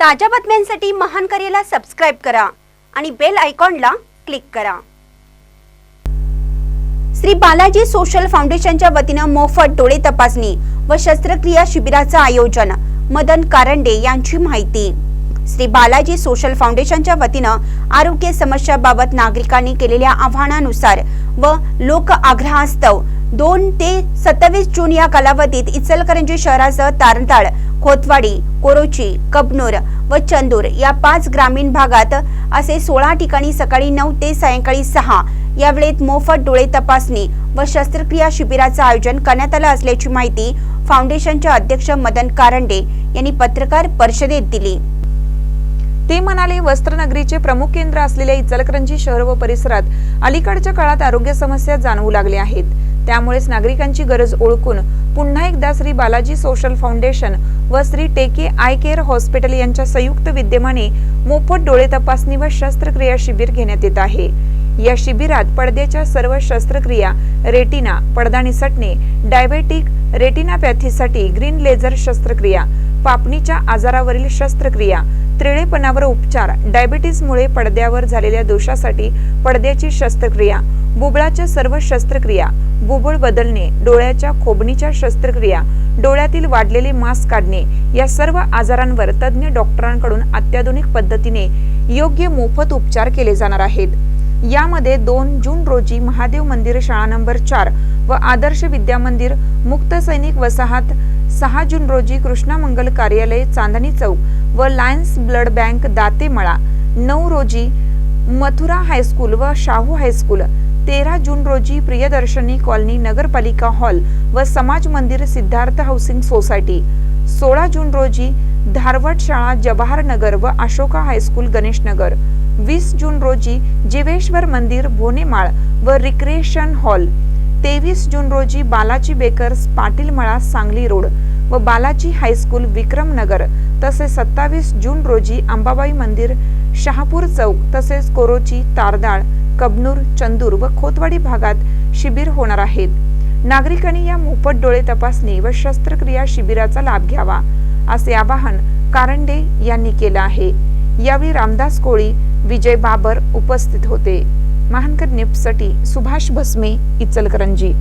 ताज्या बातम्यांसाठी महान करेला सबस्क्राईब करा आणि बेल आयकॉनला क्लिक करा. श्री बालाजी सोशल फाउंडेशनच्या वतीनं मोफत डोळे तपासणी व शस्त्रक्रिया शिबिराचं आयोजन मदन कारंडे यांची माहिती. श्री बालाजी सोशल फाउंडेशनच्या वतीनं आरोग्य समस्याबाबत नागरिकांनी केलेल्या आव्हानानुसार व लोक आग्रहास्तव दोन ते सत्तावीस जून या कालावधीत इचलकरंजी शहरासह तारताळ खोतवाडी कोरोची कबनूर व चंदूर या पाच ग्रामीण भागात असे सोळा ठिकाणी सकाळी नऊ ते सायंकाळी सहा या वेळेत मोफत डोळे तपासणी व शस्त्रक्रिया शिबिराचं आयोजन करण्यात आलं असल्याची माहिती फाउंडेशनचे अध्यक्ष मदन कारंडे यांनी पत्रकार परिषदेत दिली. ते म्हणाले वस्त्रनगरीचे प्रमुख केंद्र असलेल्या इचलकरंजी शहर व परिसरात अलीकडच्या काळात आरोग्य समस्या जाणवू लागल्या आहेत. त्यामुळेच नागरिकांची गरज ओळखून पुन्हा एकदा श्री बालाजी सोशल फाउंडेशन व श्री टेके आय केअर हॉस्पिटल यांच्या संयुक्त विद्यमाने मोफत डोळे तपासणी व शस्त्रक्रिया शिबिर घेण्यात येत आहे. या शिबिरात पडद्याच्या सर्व शस्त्रक्रिया रेटिना पडदाणी सटणे डायबेटिक रेटिनापॅथीसाठी ग्रीन लेझर शस्त्रक्रिया पापणीच्या आजारावरील शस्त्रक्रिया त्रिळेपणावर उपचार डायबिटीसमुळे पडद्यावर झालेल्या दोषासाठी पडद्याची शस्त्रक्रिया बुबळाच्या सर्व शस्त्रक्रिया बुबुळ बदलणे डोळ्याच्या खोबणीच्या शस्त्रक्रिया डोळ्यातील वाढलेले मांस काढणे या सर्व आजारांवर तज्ज्ञ डॉक्टरांकडून अत्याधुनिक पद्धतीने योग्य मोफत उपचार केले जाणार आहेत. यामध्ये दोन जून रोजी महादेव मंदिर शाळा नंबर चार व आदर्श विद्या मंदिर मुक्त सैनिक वसाहत सहा जून रोजी कृष्णा मंगल कार्यालय चांदणी चौक व लायन्स ब्लड बँक दातेमळा. नऊ रोजी मथुरा हायस्कूल व शाहू हायस्कूल तेरा जून रोजी प्रियदर्शनी कॉलनी नगरपालिका हॉल व समाज मंदिर सिद्धार्थ हाऊसिंग सोसायटी. सोळा जून रोजी धारवड शाळा जवाहर नगर व अशोका हायस्कूल गणेश नगर वीस जून रोजी जीवेश्वर मंदिर भोनेमाळ व रिक्रिएशन हॉल. तेवीस जून रोजी बालाजी बेकर्स पाटील मळा सांगली रोड व बालाजी हायस्कूल विक्रमनगर तसेच सत्तावीस जून रोजी अंबाबाई मंदिर शहापूर चौक तसेच कोरोची तारदाळ कबनूर चंदूर व खोतवाडी भागात शिबिर होणार आहेत. नागरिकांनी या मोफत डोळे तपासणी व शस्त्रक्रिया शिबिराचा लाभ घ्यावा असे आवाहन कारंडे यांनी केलं आहे. यावेळी रामदास कोळी विजय बाबर उपस्थित होते. महानकर निप्ससाठी सुभाष भस्मे इचलकरंजी.